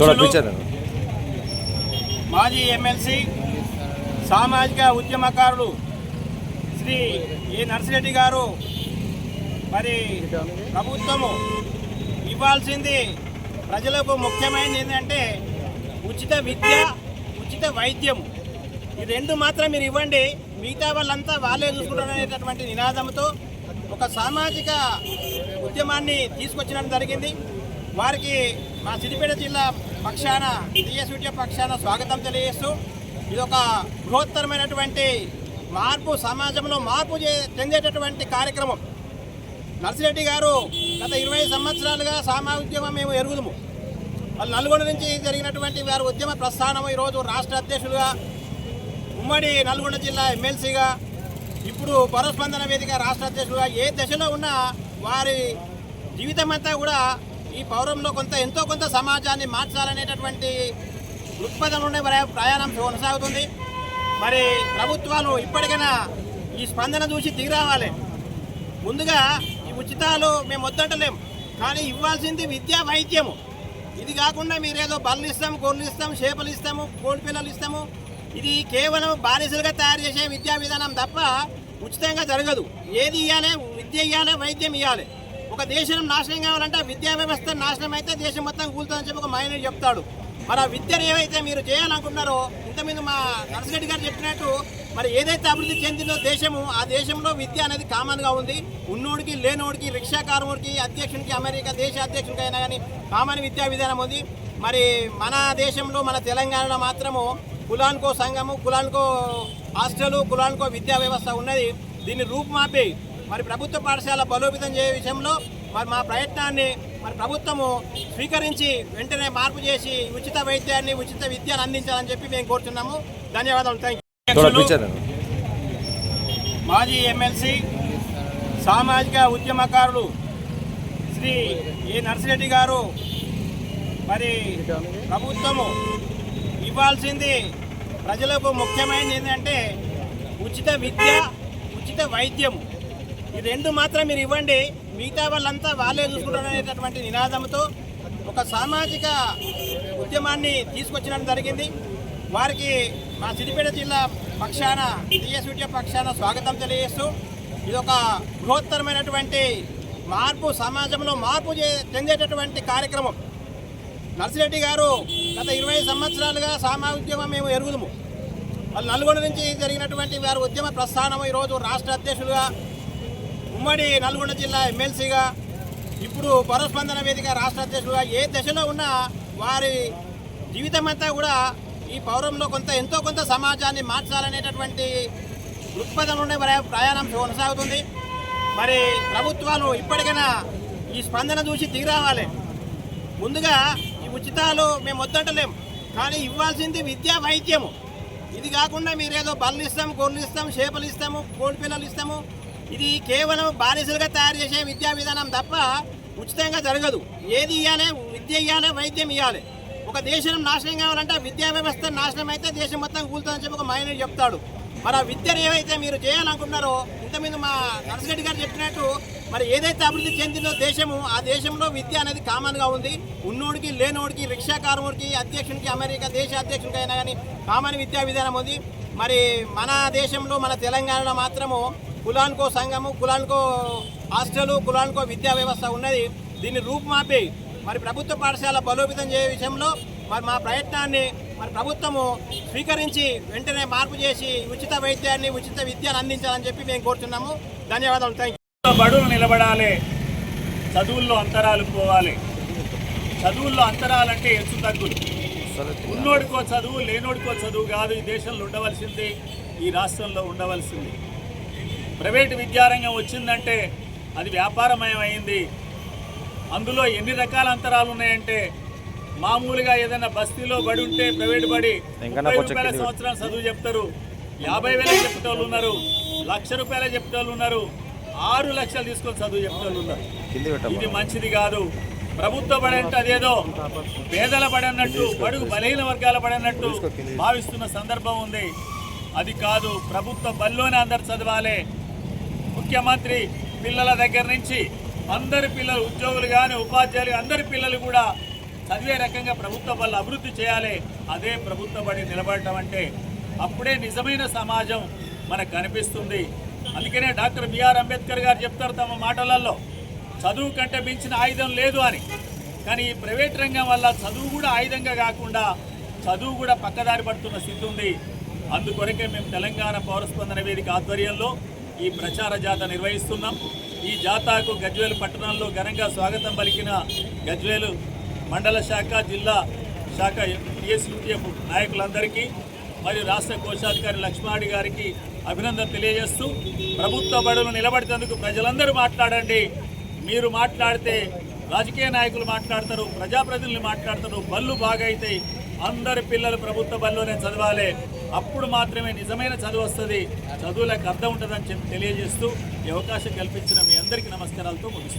అధ్యక్షులు మాజీ ఎమ్మెల్సీ సామాజిక ఉద్యమకారులు శ్రీ ఏ నర్సిరెడ్డి గారు మరి ప్రభుత్వము ఇవ్వాల్సింది ప్రజలకు ముఖ్యమైనది ఏంటంటే ఉచిత విద్య ఉచిత వైద్యం ఈ రెండు మాత్రం మీరు ఇవ్వండి మిగతా వాళ్ళంతా వాళ్ళే చూసుకుంటారనేటటువంటి నినాదంతో ఒక సామాజిక ఉద్యమాన్ని తీసుకొచ్చడం జరిగింది. వారికి మా సిద్దిపేట జిల్లా పక్షాన టీఎస్విటీ పక్షాన స్వాగతం తెలియజేస్తూ ఇది ఒక బృహత్తరమైనటువంటి మార్పు సమాజంలో మార్పు చెందేటటువంటి కార్యక్రమం. నర్సిరెడ్డి గారు గత ఇరవై సంవత్సరాలుగా సామాజిక ఉద్యమం మేము ఎరుగుదము. వాళ్ళు నల్గొండ నుంచి జరిగినటువంటి వారి ఉద్యమ ప్రస్థానం ఈరోజు రాష్ట్ర అధ్యక్షులుగా ఉమ్మడి నల్గొండ జిల్లా ఎమ్మెల్సీగా ఇప్పుడు పరస్పందన వేదిక రాష్ట్ర అధ్యక్షులుగా ఏ దశలో ఉన్నా వారి జీవితం అంతా కూడా ఈ పౌరంలో కొంత ఎంతో కొంత సమాజాన్ని మార్చాలనేటటువంటి దృక్పథంలోనే మరి ప్రయాణం కొనసాగుతుంది. మరి ప్రభుత్వాలు ఇప్పటికైనా ఈ స్పందన చూసి దిగిరావాలి ముందుగా ఈ ఉచితాలు మేము వద్దంటలేము కానీ ఇవ్వాల్సింది విద్యా వైద్యము. ఇది కాకుండా మీరేదో బళ్ళు ఇస్తాము గొర్రెలు ఇస్తాము చేపలు ఇస్తాము కోడి పిల్లలు ఇస్తాము. ఇది కేవలం బానిసలుగా తయారు చేసే విద్యా విధానం తప్ప ఉచితంగా జరగదు. ఏది ఇవ్వాలి విద్య ఇవ్వాలి వైద్యం ఇవ్వాలి ఒక దేశం నాశనం కావాలంటే విద్యా వ్యవస్థ నాశనం అయితే దేశం మొత్తం కూలుతుందని చెప్పి ఒక మైనర్ చెప్తాడు. మరి ఆ విద్యను ఏవైతే మీరు చేయాలనుకుంటున్నారో ఇంతమీద మా నర్సిరెడ్డి గారు చెప్పినట్టు మరి ఏదైతే అభివృద్ధి చెందిందో దేశము ఆ దేశంలో విద్య అనేది కామన్గా ఉంది. ఉన్నోడికి లేనోడికి రిక్షా అధ్యక్షునికి అమెరికా దేశ అధ్యక్షునికి అయినా కానీ కామన్ విద్యా విధానం ఉంది. మరి మన దేశంలో మన తెలంగాణలో మాత్రము కులానికో సంఘము కులానికో హాస్టలు కులానికో విద్యా వ్యవస్థ ఉన్నది. దీన్ని రూపుమాపి మరి ప్రభుత్వ పాఠశాల బలోపేతం చేసే విషయంలో మరి మా ప్రయత్నాన్ని మరి ప్రభుత్వము స్వీకరించి వెంటనే మార్పు చేసి ఉచిత వైద్యాన్ని ఉచిత విద్యను అందించాలని చెప్పి మేము కోరుతున్నాము ధన్యవాదాలు. థ్యాంక్ మాజీ ఎమ్మెల్సీ సామాజిక ఉద్యమకారులు శ్రీ ఏ నర్సిరెడ్డి గారు మరి ప్రభుత్వము ఇవ్వాల్సింది ప్రజలకు ముఖ్యమైనది ఏంటంటే ఉచిత విద్య ఉచిత వైద్యము. ఈ రెండు మాత్రం మీరు ఇవ్వండి. మిగతా వాళ్ళంతా వాళ్ళే చూసుకుంటారు అనేటటువంటి నినాదంతో ఒక సామాజిక ఉద్యమాన్ని తీసుకొచ్చడం జరిగింది. వారికి మా సిద్దిపేట జిల్లా పక్షాన టీఎస్విటీ పక్షాన స్వాగతం తెలియజేస్తూ ఇది ఒక బృహత్తరమైనటువంటి మార్పు సమాజంలో మార్పు చెందేటటువంటి కార్యక్రమం. నర్సిరెడ్డి గారు గత ఇరవై సంవత్సరాలుగా సామాజిక ఉద్యమం మేము ఎరుగుదము. వాళ్ళు నల్గొండ నుంచి జరిగినటువంటి వారి ఉద్యమ ప్రస్థానం ఈరోజు రాష్ట్ర అధ్యక్షులుగా ఉమ్మడి నల్గొండ జిల్లా ఎమ్మెల్సీగా ఇప్పుడు పరస్పందన వేదిక రాష్ట్ర అధ్యక్షుడుగా ఏ దశలో ఉన్నా వారి జీవితం అంతా కూడా ఈ పౌరంలో కొంత ఎంతో కొంత సమాజాన్ని మార్చాలనేటటువంటి దృక్పథం ఉండే మరి ప్రయాణం కొనసాగుతుంది. మరి ప్రభుత్వాలు ఇప్పటికైనా ఈ స్పందన చూసి తీరావాలి. ముందుగా ఈ ఉచితాలు మేము వద్దంటలేము కానీ ఇవ్వాల్సింది విద్యా వైద్యము. ఇది కాకుండా మీరేదో బళ్ళు ఇస్తాము గొర్రెలు ఇస్తాము చేపలు ఇస్తాము కోడి పిల్లలు ఇస్తాము ఇది కేవలం బానిసలుగా తయారు చేసే విద్యా విధానం తప్ప ఉచితంగా జరగదు. ఏది ఇవ్వాలి విద్య ఇవ్వాలి వైద్యం ఇవ్వాలి ఒక దేశం నాశనం కావాలంటే విద్యా వ్యవస్థ నాశనం అయితే దేశం మొత్తం కూలుతుందని చెప్పి ఒక మైనర్ చెప్తాడు. మరి ఆ విద్యను ఏవైతే మీరు చేయాలనుకుంటున్నారో ఇంతకుముందు మా నరసిరెడ్డి గారు చెప్పినట్టు మరి ఏదైతే అభివృద్ధి చెందిందో దేశము ఆ దేశంలో విద్య అనేది కామన్గా ఉంది. ఉన్నోడికి లేనోడికి రిక్షాకారుడికి అధ్యక్షునికి అమెరికా దేశ అధ్యక్షునికి అయినా కానీ కామన్ విద్యా విధానం ఉంది. మరి మన దేశంలో మన తెలంగాణలో మాత్రము కులానికో సంఘము కులానికో హాస్టలు కులానికో విద్యా వ్యవస్థ ఉన్నది. దీన్ని రూపుమాపి మరి ప్రభుత్వ పాఠశాల బలోపేతం చేయ విషయంలో మరి మా ప్రయత్నాన్ని మరి ప్రభుత్వము స్వీకరించి వెంటనే మార్పు చేసి ఉచిత వైద్యాన్ని ఉచిత విద్యను అందించాలని చెప్పి మేము కోరుతున్నాము ధన్యవాదాలు. థ్యాంక్ బడులు నిలబడాలి. చదువుల్లో అంతరాలు పోవాలి. చదువుల్లో అంతరాలంటే హెచ్చు తగ్గులు. ఉన్నోడికో చదువు లేనోడికో చదువు కాదు. ఈ దేశంలో ఉండవలసింది ఈ రాష్ట్రంలో ఉండవలసింది. ప్రైవేటు విద్యారంగం వచ్చిందంటే అది వ్యాపారమయం అయింది అందులో ఎన్ని రకాల అంతరాలు ఉన్నాయంటే మామూలుగా ఏదైనా బస్తీలో బడి ఉంటే ప్రైవేట్ బడి ముప్పై రూపాయల సంవత్సరం చదువు చెప్తారు. యాభై వేల చెప్పేటోళ్ళు ఉన్నారు. లక్ష రూపాయల చెప్పేటోళ్ళు ఉన్నారు. ఆరు లక్షలు తీసుకొని చదువు చెప్పేటోళ్ళు ఉన్నారు ఇది మంచిది కాదు. ప్రభుత్వ బడి అంటే అదేదో పేదల బడి అన్నట్టు బడుగు బలహీన వర్గాల బడి అన్నట్టు భావిస్తున్న సందర్భం ఉంది. అది కాదు ప్రభుత్వ బడిలోనే అందరు చదవాలి. ముఖ్యమంత్రి పిల్లల దగ్గర నుంచి అందరి పిల్లలు ఉద్యోగులు కానీ ఉపాధ్యాయులు అందరి పిల్లలు కూడా చదివే రకంగా ప్రభుత్వ వల్ల అభివృద్ధి చేయాలి. అదే ప్రభుత్వ బడి నిలబడటం అంటే అప్పుడే నిజమైన సమాజం మనకు కనిపిస్తుంది. అందుకనే డాక్టర్ బిఆర్ అంబేద్కర్ గారు చెప్తారు తమ మాటలలో చదువు కంటే మించిన ఆయుధం లేదు అని. కానీ ఈ ప్రైవేట్ రంగం వల్ల చదువు కూడా ఆయుధంగా కాకుండా చదువు కూడా పక్కదారి పడుతున్న స్థితి ఉంది. అందుకొరకే మేము తెలంగాణ పౌరస్పందన వేదిక ఆధ్వర్యంలో ఈ ప్రచార జాత నిర్వహిస్తున్నాం. ఈ జాతాకు గజ్వేలు పట్టణంలో ఘనంగా స్వాగతం పలికిన గజ్వేలు మండల శాఖ జిల్లా శాఖ టీఎస్యూటీఎఫ్ నాయకులందరికీ మరియు రాష్ట్ర కోశాధికారి లక్ష్మాడి గారికి అభినందన తెలియజేస్తూ ప్రభుత్వ బడులు నిలబడినందుకు ప్రజలందరూ మాట్లాడండి. మీరు మాట్లాడితే రాజకీయ నాయకులు మాట్లాడతారు ప్రజాప్రతినిధులు మాట్లాడతారు బళ్ళు బాగైతాయి. అందరి పిల్లలు ప్రభుత్వ బళ్ళలోనే చదవాలి. అప్పుడు మాత్రమే నిజమైన చదువు వస్తుంది. చదువులకు అర్థం ఉంటుందని చెప్పి తెలియజేస్తూ ఈ అవకాశం కల్పించిన మీ అందరికీ నమస్కారాలతో ముగిస్తున్నాను